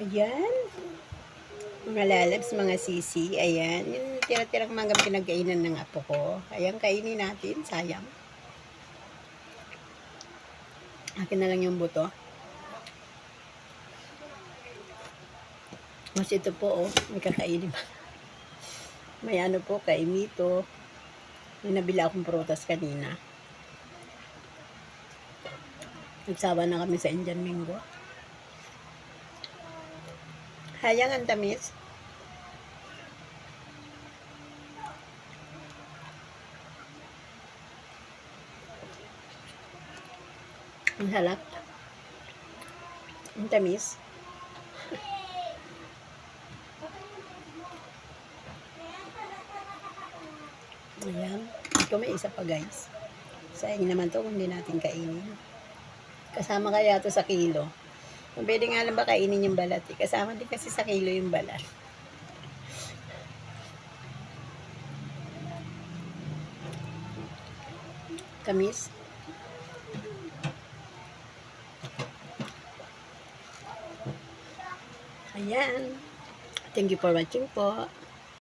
Ayan. Mga lalabs, mga sisi. Ayan. Yung tira-tirang mangga pinagkainan ng apo ko. Ayan, kainin natin. Sayang. Akin na lang yung buto. Mas ito po, oh. May kakainin pa. May ano po, kaimito. May nabila akong prutas kanina. Nagsawa na kami sa Indian Mingo. Hayang ang tamis. Ang halap. Ang tamis. Ayan. Ito may isa pa guys. Sayang naman to kung hindi natin kainin. Kasama kaya to sa kilo. Pwede nga lang ba kainin yung balat eh. Kasama din kasi sa kilo yung balat. Kamis. Ayan. Thank you for watching po.